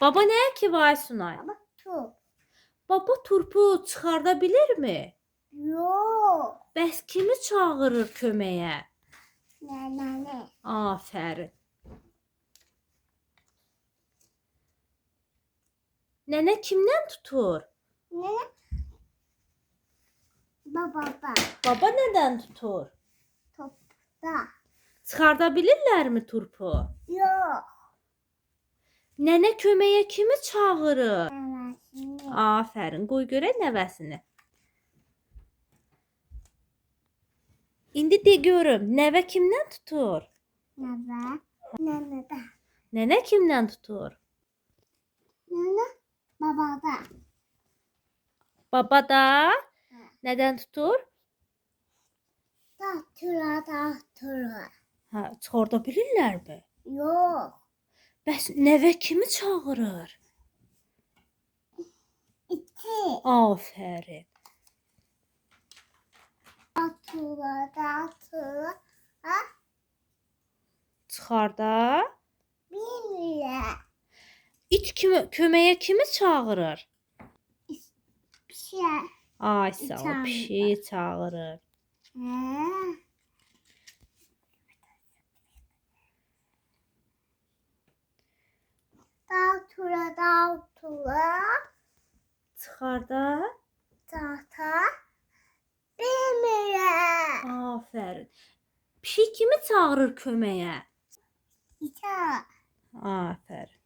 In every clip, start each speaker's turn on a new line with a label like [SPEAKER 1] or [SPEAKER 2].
[SPEAKER 1] Baba nə ki vay Sunay?
[SPEAKER 2] Ama top.
[SPEAKER 1] Baba turpu çıxarda bilirmi?
[SPEAKER 2] Yok.
[SPEAKER 1] Bəs kimi çağırır köməyə?
[SPEAKER 2] Ne.
[SPEAKER 1] Afərin. Nənə kimdən tutur?
[SPEAKER 2] Ne? Baba baba.
[SPEAKER 1] Baba nədən tutur?
[SPEAKER 2] Topta.
[SPEAKER 1] Çıxarda bilirlərmi turpu?
[SPEAKER 2] Yok.
[SPEAKER 1] Nənə köməyə kimi çağırır?
[SPEAKER 2] Evet. Şimdi.
[SPEAKER 1] Afərin. Qoy görək nəvəsini. İndi de görüm, nəvə kimdən tutur?
[SPEAKER 2] Ne de.
[SPEAKER 1] Nənə kimdən tutur?
[SPEAKER 2] Ne ne? Baba da.
[SPEAKER 1] Nədən tutur?
[SPEAKER 2] Da tura da tura.
[SPEAKER 1] Hə, çıxarda bilirlərmi?
[SPEAKER 2] Yok.
[SPEAKER 1] Bəs nəvə kimi çağırır?
[SPEAKER 2] İki.
[SPEAKER 1] Afərin.
[SPEAKER 2] Da tura da tura. Ha?
[SPEAKER 1] Çıxarda
[SPEAKER 2] Bilmiyorum.
[SPEAKER 1] it kimi köməyə kimi çağırır?
[SPEAKER 2] Şey.
[SPEAKER 1] Ay sağ ol, pişiyi çağırır.
[SPEAKER 2] Ha? Da tura da tura.
[SPEAKER 1] Çıxarda
[SPEAKER 2] Da ta. Bilmiyorum.
[SPEAKER 1] Afərin. Pişik kimi çağırır köməyə?
[SPEAKER 2] İta.
[SPEAKER 1] Afərin.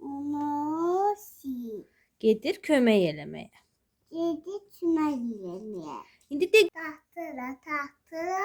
[SPEAKER 2] Onu si.
[SPEAKER 1] Gedir kömək eləməyə.
[SPEAKER 2] Yedi tümelini.
[SPEAKER 1] İndi de
[SPEAKER 2] Tahtıra tahtıra.